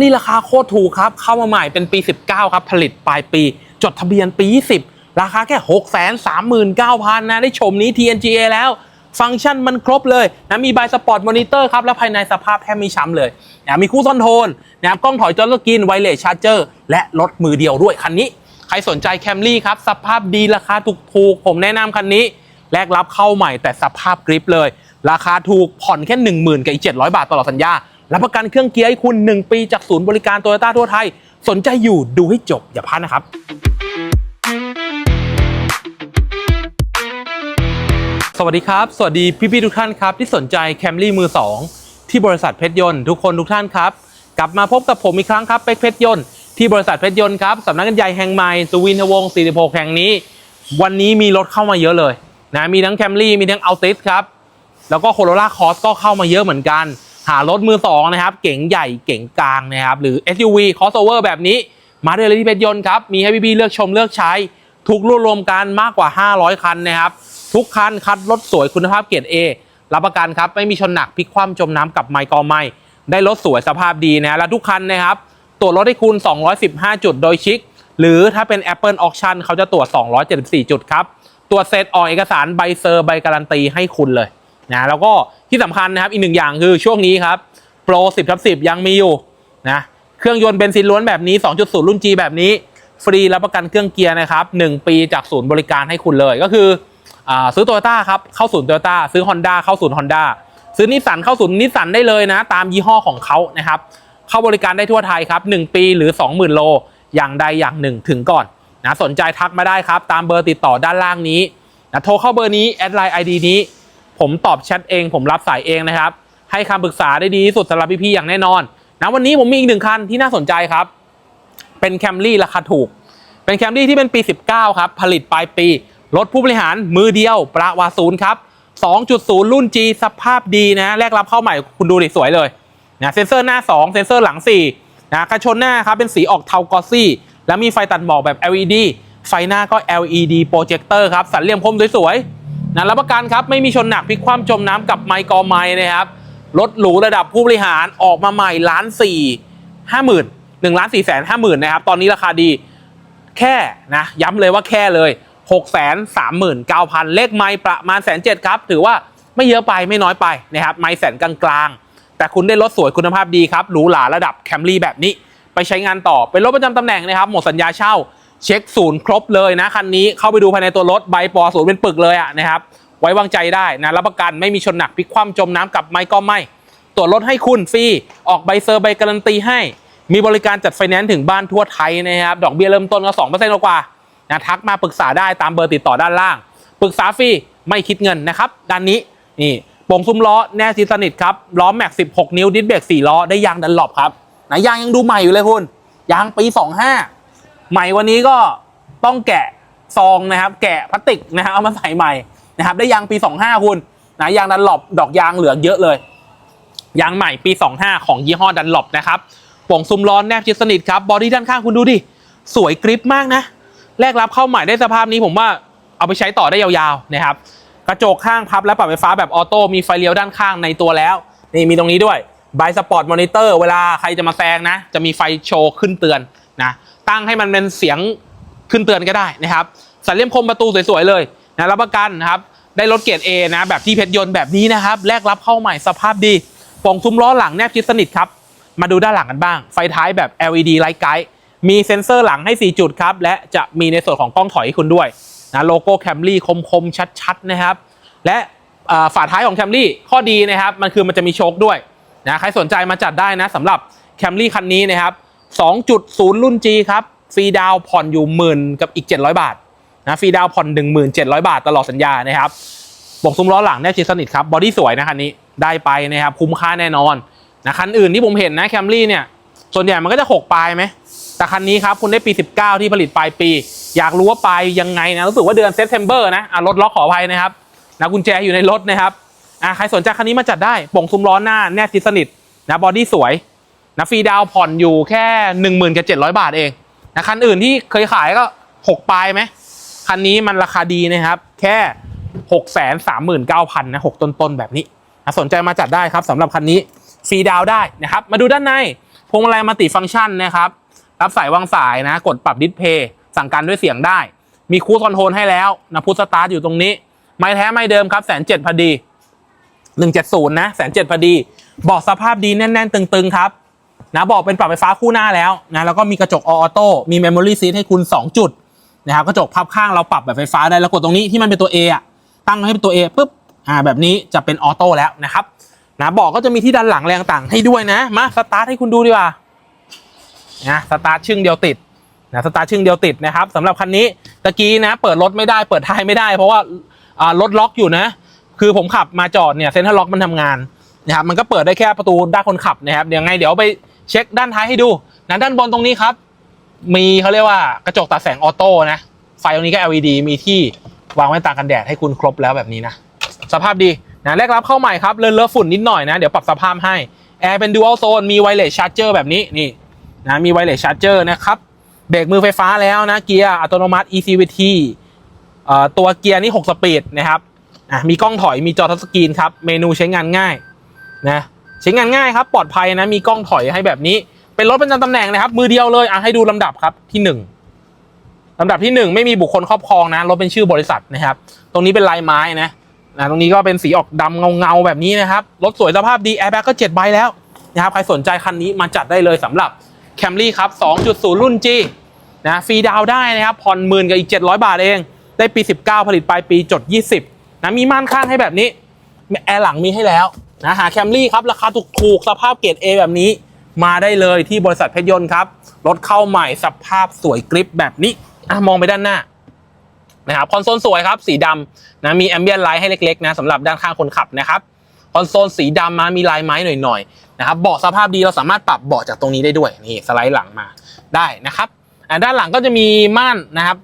นี่ราคาโคตรถูกครับ เข้ามาใหม่เป็นปี 19 ครับ ผลิตปลายปี จดทะเบียนปี 20 ราคาแค่ 6 3 9 0 0 0 นะ ได้ชมนี้ TNGA แล้ว ฟังก์ชันมันครบเลยนะมีบายสปอร์ตมอนิเตอร์ครับ แล้วภายในสภาพแทบไม่ช้ำเลยนะมีคู่ซ่อนโทนนะครับกล้องถอยจอลกินไวเลสชาร์เจอร์และรถมือเดียวด้วยคันนี้ ใครสนใจแคมรี่ครับ สภาพดีราคาถูกๆผมแนะนำคันนี้แลกรับเข้าใหม่แต่สภาพกริปเลย ราคาถูกผ่อนแค่ 1 0,000กับอีก700 บาทตลอดสัญญา รับประกันเครื่องเกียร์ให้คุณ 1 ปีจากศูนย์บริการโตโยต้าทั่วไทย สนใจอยู่ดูให้จบอย่าพลาดนะครับสวัสดีครับ สวัสดีพี่ๆทุกท่านครับ ที่สนใจแคมรี่มือ 2 ที่บริษัทเพชรยนต์ทุกคนทุกท่านครับ กลับมาพบกับผมอีกครั้งครับเป็กเพชรยนต์ที่บริษัทเพชรยนต์ครับสำนักงานใหญ่แห่งใหม่สุวินทวงศ์46แห่งนี้ วันนี้มีรถเข้ามาเยอะเลยนะมีทั้งแคมรี่มีทั้งเอัลติสครับแล้วก็โคโรล่าคอสก็เข้ามาเยอะเหมือนกัน หารถมือสองนะครับ เก๋งใหญ่เก๋งกลางนะครับ หรือ SUV crossover แบบนี้ มาด้เลยที่เพชรยนต์ครับ มีให้พี่ๆเลือกชมเลือกใช้ ทุกรวมรวมกันมากกว่า 500 คันนะครับ ทุกคันคัดรถสวยคุณภาพเกรด A รับประกันครับ ไม่มีชนหนักพลิกคว่ำจมน้ำกับไมค์กอไมค์ได้รถสวยสภาพดีนะฮะและทุกคันนะครับ ตรวจรถให้คุณ 215 จุดโดยชิคหรือถ้าเป็น Apple Auction เขาจะตรวจ 274 จุดครับตรวจเสร็จออกเอกสารใบเซอร์ใบการันตีให้คุณเลย นะแล้วก็ที่สำคัญนะครับอีกหนึ่งอย่างคือช่วงนี้ครับโปร10ทับ10 ยังมีอยู่นะเครื่องยนต์เบนซินล้วนแบบนี้ 2.0 รุ่น G แบบนี้ ฟรีรับประกันเครื่องเกียร์นะครับ 1 ปีจากศูนย์บริการให้คุณเลยก็คืออซื้อโตโยต้าครับเข้าศูนย์โตโยต้าซื้อ Honda เข้าศูนย์ Honda ซื้อนิสสันเข้าศูนย์นิสสันได้เลยนะ ตามยี่ห้อของเขานะครับเข้าบริการได้ทั่วไทยครับ 1 ปีหรือ 20,000 โล อย่างใดอย่างหนึ่งถึงก่อนนะสนใจทักมาได้ครับ ตามเบอร์ติดต่อด้านล่างนี้นะโทรเข้าเบอร์นี้แอดไลน์ไอดีนี้ ผมตอบแชทเอง ผมรับสายเองนะครับ ให้คำปรึกษาได้ดีที่สุดสำหรับพี่ๆอย่างแน่นอนนะวันนี้ผมมีอีกหนึ่งคันที่น่าสนใจครับ เป็นแคมรี่ราคาถูก เป็นแคมรี่ที่เป็นปี 19 ครับ ผลิตปลายปี รถผู้บริหารมือเดียว ประวาศูนย์ครับ 2.0 รุ่น G สภาพดีนะแรกรับเข้าใหม่คุณดูดิสวยเลยนะเซ็นเซอร์หน้า 2 เซ็นเซอร์หลัง4นะกระชนหน้าครับเป็นสีออกเทากอซี่ แล้วมีไฟตัดหมอกแบบ LED ไฟหน้าก็ LED โปรเจคเตอร์ครับ สันเหลี่ยมคมสวยๆ นะรับประกันครับไม่มีชนหนักพลิกคว่ำจมน้ำกับไมกอไมนะครับรถหรูระดับผู้บริหารออกมาใหม่ล้านสี่ห้าหมื่นหนึ่งล้านสี่แสนห้าหมื่นนะครับตอนนี้ราคาดีแค่นะย้ำเลยว่าแค่เลย6 3 9 0 0 0เลขไม้ประมาณแสนเจ็ดครับ ถือว่าไม่เยอะไปไม่น้อยไปนะครับไม้แสนกลางๆ แต่คุณได้รถสวยคุณภาพดีครับหรูหราระดับแคมรี่แบบนี้ ไปใช้งานต่อเป็นรถประจำตำแหน่งนะครับหมดสัญญาเช่า เช็คศูนย์ครบเลยนะคันนี้เข้าไปดูภายในตัวรถใบปอศูนย์เป็นปึกเลยอะนะครับไว้วางใจได้นะรับประกันไม่มีชนหนักพลิกคว่ำจมน้ำกับไม้ก็ไม่ตรวจรถให้คุณฟรีออกใบเซอร์ใบการันตีให้ มีบริการจัดไฟแนนซ์ถึงบ้านทั่วไทยนะครับดอกเบี้ยเริ่มต้นก็สองเปอร์เซ็นต์กว่านะทักมาปรึกษาได้ตามเบอร์ติดต่อด้านล่างปรึกษาฟรีไม่คิดเงินนะครับด้านนี้นี่โป่งซุ้มล้อแน่ซีสนิทครับล้อแม็ก 16 นิ้วดิสเบรก4ล้อได้ยางดันหลบครับนะยางยังดูใหม่อยู่เลยคุณยางปี 25 ใหม่วันนี้ก็ต้องแกะซองนะครับ แกะพลาสติกนะครับเอามาใส่ใหม่นะครับ ได้ยางปี 25 คุณนะยางดันหลบดอกยางเหลือเยอะเลย ยางใหม่ปี 25 ของยี่ห้อดันหลบนะครับโป่งซุ้มล้อแนบชิดสนิทครับบอดี้ด้านข้างคุณดูดิสวยกริปมากนะแรกรับเข้าใหม่ได้สภาพนี้ผมว่าเอาไปใช้ต่อได้ยาวๆนะครับกระจกข้างพับและปรับไฟฟ้าแบบออโต้มีไฟเลี้ยวด้านข้างในตัวแล้ว นี่มีตรงนี้ด้วยบายสปอร์ตมอนิเตอร์เวลาใครจะมาแซงนะ จะมีไฟโชว์ขึ้นเตือน ตั้งให้มันเป็นเสียงขึ้นเตือนก็ได้นะครับสันเลี่ยมคมประตูสวยๆเลยนะรับประกันนะครับได้รถเกรด A นะแบบที่เพชรยนต์แบบนี้นะครับแรกรับเข้าใหม่สภาพดีป่องซุ้มล้อหลังแนบชิดสนิทครับมาดูด้านหลังกันบ้าง ไฟท้ายแบบ LED ไลท์ไกด์มีเซ็นเซอร์หลังให้ 4 จุดครับ และจะมีในส่วนของกล้องถอยให้คุณด้วยนะโลโก้แคมรี่คมๆ ชัดๆ นะครับ และฝาท้ายของแคมรี่ข้อดีนะครับ มันคือมันจะมีโชคด้วยนะใครสนใจมาจัดได้นะสำหรับแคมรี่คันนี้นะครับ 2.0 รุ่น G ครับ ฟรีดาวผ่อนอยู่หมื่นกับอีก 700 บาทนะฟรีดาวผ่อน 1700 บาทตลอดสัญญานะครับปกซุ้มล้อหลังแนบชิดสนิทครับบอดี้สวยนะคันนี้ได้ไปนะครับคุ้มค่าแน่นอนนะคันอื่นที่ผมเห็นนะแคมรี่เนี่ยส่วนใหญ่มันก็จะ 6 ปลายไหมแต่คันนี้ครับคุณได้ปี 19 ที่ผลิตปลายปี อยากรู้ว่าปลายยังไงนะรู้สึกว่าเดือนเซปเทมเบอร์นะอะรถล็อกขออภัยนะครับนะกุญแจอยู่ในรถนะครับอะใครสนใจคันนี้มาจัดได้ป่งซุ้มล้อหน้าแนบทิดสนิทนะบอดี้สวย นะฟรีดาวผ่อนอยู่แค่1 0,000กับ700บาทเองนะคันอื่นที่เคยขายก็6ปลายไหมคันนี้มันราคาดีนะครับ แค่6 3 9 0 0 0นะ6ต้นๆแบบนี้นะสนใจมาจัดได้ครับสำหรับคันนี้ฟรีดาวได้นะครับ มาดูด้านในพวงมาลัยมัลติฟังก์ชันนะครับรับสายวางสายนะ กดปรับดิสเพย์สั่งการด้วยเสียงได้ มีคูดคอนโทรลให้แล้วนะพุทสตาร์ทอยู่ตรงนี้ ไม้แท้ไม้เดิมครับแสนเจ็ดพอดีหนึ่งเจ็ดศูนย์นะแสนเจ็ดพอดีเบอกสภาพดีแน่น ๆ ตึง ๆ ครับ นะบอกเป็นปรับไฟฟ้าคู่หน้าแล้วนะแล้วก็มีกระจกออโต้มีเมมโมรี่ซีทให้คุณ 2 จุดนะครับกระจกพับข้างเราปรับแบบไฟฟ้าได้แล้วกดตรงนี้ที่มันเป็นตัว A อะตั้งให้เป็นตัว A ปุ๊บอ่าแบบนี้จะเป็นออโต้แล้วนะครับนะบอกก็จะมีที่ด้านหลังแรงต่างให้ด้วยนะมาสตาร์ทให้คุณดูดีกว่านะสตาร์ทชึ่งเดียวติดนะสตาร์ทชึ่งเดียวติดนะครับสำหรับคันนี้ตะกี้นะเปิดรถไม่ได้เปิดท้ายไม่ได้ เพราะว่าอ่ารถล็อกอยู่นะ คือผมขับมาจอดเนี่ยเซ็นทรัลล็อกมันทำงานนะครับมันก็เปิดได้แค่ประตูด้านคนขับนะครับเดี๋ยวไงเดี๋ยวไป เช็คด้านท้ายให้ดูนะด้านบนตรงนี้ครับ มีเขาเรียกว่ากระจกตัดแสงออโต้นะ ไฟตรงนี้ก็ LED มีที่วางไว้ตากันแดดให้คุณครบแล้วแบบนี้นะ สภาพดีนะแรกรับเข้าใหม่ครับเลอะเลอะฝุ่นนิดหน่อยนะ เดี๋ยวปรับสภาพให้แอร์เป็นดูอัลโซนมีไวเลสชาร์จเจอร์แบบนี้นี่นะมีไวเลสชาร์จเจอร์นะครับเบรกมือไฟฟ้าแล้วนะเกียร์อัตโนมัติ ECVT อ่อตัวเกียร์นี่ 6 สปีดนะครับอะมีกล้องถอยมีจอทัชสกรีนครับ เมนูใช้งานง่ายนะ ใช้งานง่ายครับปลอดภัยนะมีกล้องถอยให้แบบนี้ เป็นรถประจำตำแหน่งนะครับ มือเดียวเลยอะให้ดูลำดับครับที่ 1ลำดับที่ 1 ไม่มีบุคคลครอบครองนะรถเป็นชื่อบริษัทนะครับ ตรงนี้เป็นลายไม้นะนะตรงนี้ก็เป็นสีออกดำเงาๆแบบนี้นะครับรถสวยสภาพดีแอร์แบ็กก็7ใบแล้วนะครับใครสนใจคันนี้มาจัดได้เลยสำหรับแคมรี่ครับ 2.0 รุ่น G นะฟรีดาวได้นะครับผ่อนหมื่นกับอีก 700 บาทเอง ได้ปี 19 ผลิตปลายปีจด 20นะมีม่านข้างให้แบบนี้ แอร์หลังมีให้แล้วนะหาแคมรี่ครับ ราคาถูกๆ สภาพเกรด A แบบนี้ มาได้เลยที่บริษัทเพชรยนต์ครับ รถเข้าใหม่สภาพสวยกริปแบบนี้อะมองไปด้านหน้านะครับคอนโซลสวยครับ สีดำนะมีแอมเบียนไลท์ให้เล็กๆนะสำหรับด้านข้างคนขับนะครับคอนโซลสีดำมามีลายไม้หน่อยๆนะครับเบาะสภาพดีเราสามารถปรับเบาะจากตรงนี้ได้ด้วยนี่สไลด์หลังมาได้นะครับด้านหลังก็จะมีม่านนะครับ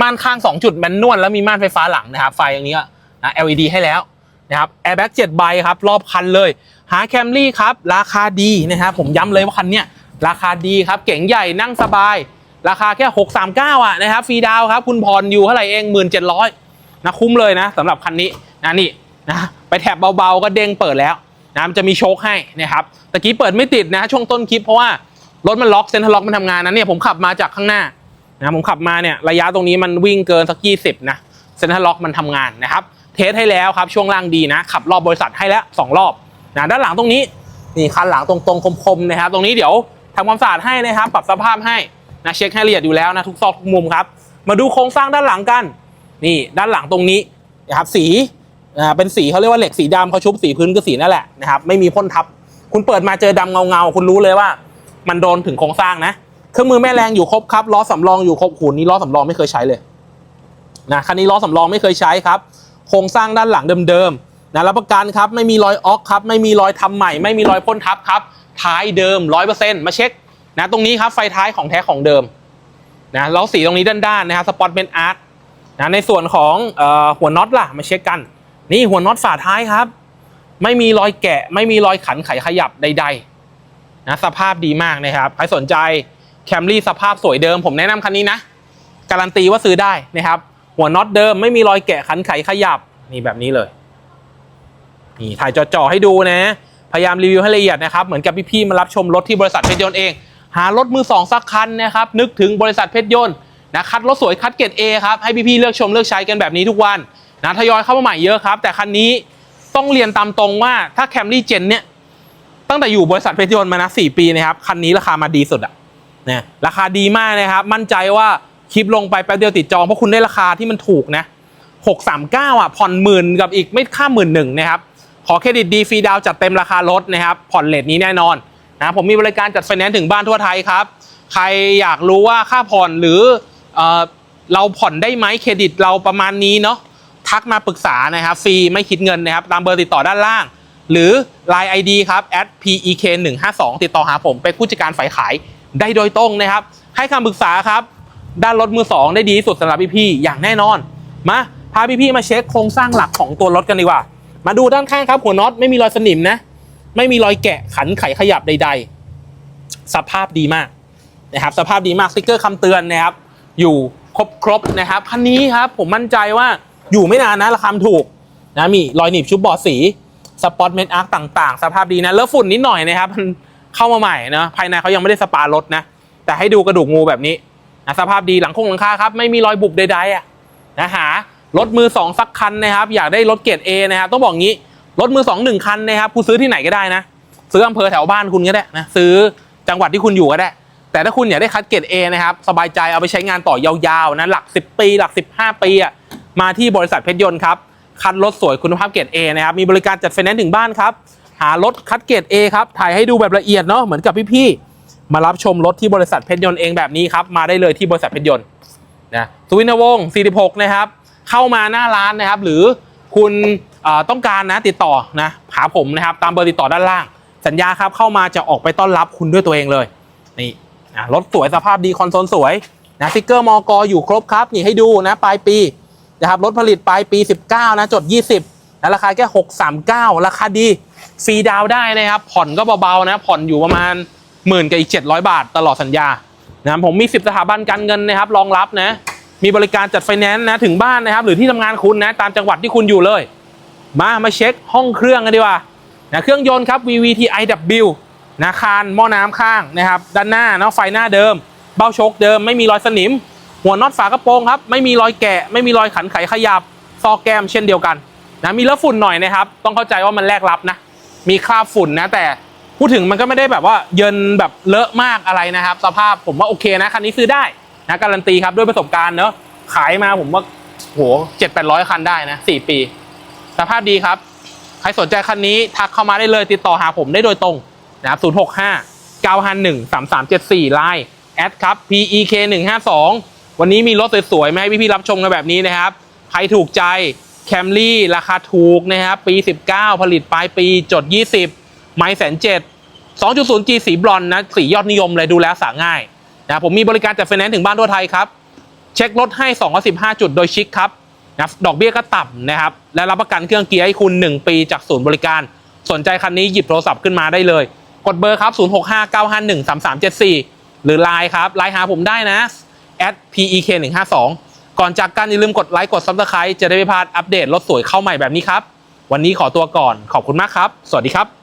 ม่านข้าง 2 จุดแมนนวลแล้วมีม่านไฟฟ้าหลังนะครับ ไฟอย่างนี้นะ LED ให้แล้ว นะครับแอร์แบ็ก7ใบครับรอบคันเลย หาแคมรี่ครับราคาดีนะครับผมย้ำเลยว่าคันเนี้ยราคาดีครับเก๋งใหญ่นั่งสบาย ราคาแค่ 639 อะนะครับฟรีดาวครับคุณผ่อนอยู่เท่าไหร่เอง 1,700นะคุ้มเลยนะสำหรับคันนี้นะนี่นะไปแถบเบาๆก็เด้งเปิดแล้วนะมันจะมีโชคให้นะครับตะกี้เปิดไม่ติดนะช่วงต้นคลิปเพราะว่ารถมันล็อกเซ็นทรัลล็อกมันทำงานนะเนี่ยผมขับมาจากข้างหน้านะผมขับมาเนี่ยระยะตรงนี้มันวิ่งเกินสัก20นะเซ็นทรัลล็อกมันทำงานนะครับ เทสให้แล้วครับช่วงล่างดีนะขับรอบบริษัทให้แล้วสองรอบนะด้านหลังตรงนี้นี่คันหลังตรงๆคมๆนะครับตรงนี้เดี๋ยวทำความสะอาดให้นะครับปรับสภาพให้นะเช็คให้ละเอียดอยู่แล้วนะทุกซอกทุกมุมครับ มาดูโครงสร้างด้านหลังกัน นี่ด้านหลังตรงนี้นะครับสีอ่าเป็นสีเขาเรียกว่าเหล็กสีดำเขาชุบสีพื้นก็สีนั่นแหละนะครับไม่มีพ่นทับ คุณเปิดมาเจอดำเงาเงาๆคุณรู้เลยว่า มันโดนถึงโครงสร้างนะเครื่องมือแม่แรงอยู่ครบครับล้อสำรองอยู่ครบหูนี้ล้อสำรองไม่เคยใช้เลยนะคันนี้ล้อสำรองไม่เคยใช้ครับ โครงสร้างด้านหลังเดิมๆนะรับประกันครับไม่มีรอยออกครับ ไม่มีรอยทำใหม่ ไม่มีรอยพ่นทับครับ ท้ายเดิมร้อยเปอร์เซ็นต์มาเช็คนะตรงนี้ครับไฟท้ายของแท้ของเดิมนะแล้วสีตรงนี้ด้านๆนะครับสปอตเป็นอาร์ตนะในส่วนของออหัวน็อตล่ะมาเช็คกัน นี่หัวน็อตฝาท้ายครับ ไม่มีรอยแกะ ไม่มีรอยขันไขขยับใดๆนะสภาพดีมากนะครับใครสนใจแคมรี่สภาพสวยเดิม ผมแนะนำคันนี้นะ การันตีว่าซื้อได้นะครับ หัวน็อตเดิมไม่มีรอยแกะขันไขขยับนี่แบบนี้เลยนี่ถ่ายจ่อๆให้ดูนะ พยายามรีวิวให้ละเอียดนะครับ เหมือนกับพี่ๆมารับชมรถที่บริษัทเพชรยนต์เอง หารถมือสองสักคันนะครับ นึกถึงบริษัทเพชรยนต์นะคัดรถสวยคัดเกรด A ครับ ให้พี่ๆเลือกชมเลือกใช้กันแบบนี้ทุกวันนะทยอยเข้ามาใหม่เยอะครับ แต่คันนี้ต้องเรียนตามตรงว่าถ้าแคมรี่เจนเนี่ยตั้งแต่อยู่บริษัทเพชรยนต์มานะ4ปีนะครับคันนี้ราคามาดีสุดอะนี่ยราคาดีมากนะครับ มั่นใจว่า คลิปลงไปแป๊บเดียวติดจองเพราะคุณได้ราคาที่มันถูกนะ639อะผ่อนหมื่นกับอีกไม่ค่าหมื่นหนึ่งนะครับขอเครดิตดีฟรีดาวน์จัดเต็มราคารถนะครับผ่อนเลทนี้แน่นอนนะผมมีบริการจัดไฟแนนซ์ถึงบ้านทั่วไทยครับ ใครอยากรู้ว่าค่าผ่อนหรือเออเราผ่อนได้ไหมเครดิตเราประมาณนี้เนาะทักมาปรึกษานะครับฟรีไม่คิดเงินนะครับ ตามเบอร์ติดต่อด้านล่าง หรือ Line ID ครับ @pek 1 5 2 ติดต่อหาผมเป็นผู้จัดการฝ่ายขายได้โดยตรงนะครับ ให้คำปรึกษาครับ ด้านรถมือสองได้ดีที่สุดสำหรับพี่ๆอย่างแน่นอน มาพาพี่ๆมาเช็คโครงสร้างหลักของตัวรถกันดีกว่า มาดูด้านข้างครับหัวน็อตไม่มีรอยสนิมนะ ไม่มีรอยแกะขันไขขยับใด ๆ สภาพดีมากนะครับ สภาพดีมากสติ๊กเกอร์คำเตือนนะครับ อยู่ครบครบนะครับคันนี้ครับผมมั่นใจว่าอยู่ไม่นานนะราคาถูกนะมีรอยหนีบชุบบอดสีสปอตเมนอาร์คต่าง ๆ สภาพดีนะ แล้วฝุ่นนิดหน่อยนะครับมันเข้ามาใหม่นะภายในเขายังไม่ได้สปารถนะ แต่ให้ดูกระดูกงูแบบนี้ นะสภาพดีหลังคงหลังคาครับไม่มีรอยบุบใดๆอะนะหารถมือสองสักคันนะครับ อยากได้รถเกรด A นะครับต้องบอกงี้รถมือสองหนึ่งคันนะครับคุณซื้อที่ไหนก็ได้นะ ซื้ออำเภอแถวบ้านคุณก็ได้นะซื้อจังหวัดที่คุณอยู่ก็ได้ แต่ถ้าคุณอยากได้คัดเกรด A นะครับสบายใจเอาไปใช้งานต่อยาวๆนะหลัก 10 ปี หลัก 15 ปีอะมาที่บริษัทเพชรยนต์ครับคัดรถสวยคุณภาพเกรด A นะครับมีบริการจัดไฟแนนซ์ถึงบ้านครับหารถคัดเกรด A ครับถ่ายให้ดูแบบละเอียดเนาะเหมือนกับพี่ๆ มารับชมรถที่บริษัทเพชรยนต์เองแบบนี้ครับ มาได้เลยที่บริษัทเพชรยนต์นะสุวินวงศ์46 นะครับ เข้ามาหน้าร้านนะครับ หรือคุณต้องการนะติดต่อนะหาผมนะครับ ตามเบอร์ติดต่อด้านล่าง สัญญาครับเข้ามาจะออกไปต้อนรับคุณด้วยตัวเองเลยนี่นะรถสวยสภาพดีคอนโซลสวยนะสติ๊กเกอร์มอกอยู่ครบครับนี่ให้ดูนะปลายปีนะครับรถผลิตปลายปี 19 นะจด 20นะราคาแค่ 639 ราคาดีฟรีดาวได้นะครับ ผ่อนก็เบาๆนะผ่อนอยู่ประมาณ หมื่นกับอีก 700 บาทตลอดสัญญานะผมมี 10 สถาบันการเงินนะครับรองรับนะมีบริการจัดไฟแนนซ์นะถึงบ้านนะครับ หรือที่ทำงานคุณนะตามจังหวัดที่คุณอยู่เลย มามาเช็คห้องเครื่องกันดีกว่านะเครื่องยนต์ครับ VVT-iW นะคานหม้อน้ำข้างนะครับด้านหน้าเนาะไฟหน้าเดิม เบ้าโชคเดิมไม่มีรอยสนิม หัวน็อตฝากระโปรงครับไม่มีรอยแกะ ไม่มีรอยขันไขขยับ ซอกแกมเช่นเดียวกันนะมีเลอะฝุ่นหน่อยนะครับ ต้องเข้าใจว่ามันแลกรับนะมีคราบฝุ่นนะแต่ พูดถึงมันก็ไม่ได้แบบว่าเยินแบบเลอะมากอะไรนะครับ สภาพผมว่าโอเคนะคันนี้ซื้อได้นะการันตีครับด้วยประสบการณ์เนอะขายมาผมว่าโหเจ็ดแปดร้อยคันได้นะสี่ปี สภาพดีครับ ใครสนใจคันนี้ทักเข้ามาได้เลยติดต่อหาผมได้โดยตรงนะครับ065 951 3374ไลน์แอดครับ PEK 152วันนี้มีรถสวยๆมาให้พี่ๆรับชมกันแบบนี้นะครับ ใครถูกใจแคมรี่ราคาถูกนะครับ ปี 19 ผลิตปลายปีจด 20 ไม้แสนเจ็ด 2.0G สีบรอนนะสียอดนิยมเลยดูแลสาง่ายนะผมมีบริการจัดไฟแนนซ์ถึงบ้านทั่วไทยครับ เช็ครถให้ 215 จุดโดยชิคครับนะดอกเบี้ยก็ต่ำนะครับ และรับประกันเครื่องเกียร์ให้คุณ 1 ปีจากศูนย์บริการ สนใจคันนี้หยิบโทรศัพท์ขึ้นมาได้เลย กดเบอร์ครับ 0659513374 หรือ Line ครับไลน์หาผมได้นะ pek 152 ก่อนจากกันอย่าลืมกดไลค์กด Subscribe จะได้ไม่พลาดอัปเดตรถสวยเข้าใหม่แบบนี้ครับ วันนี้ขอตัวก่อนขอบคุณมากครับ สวัสดีครับ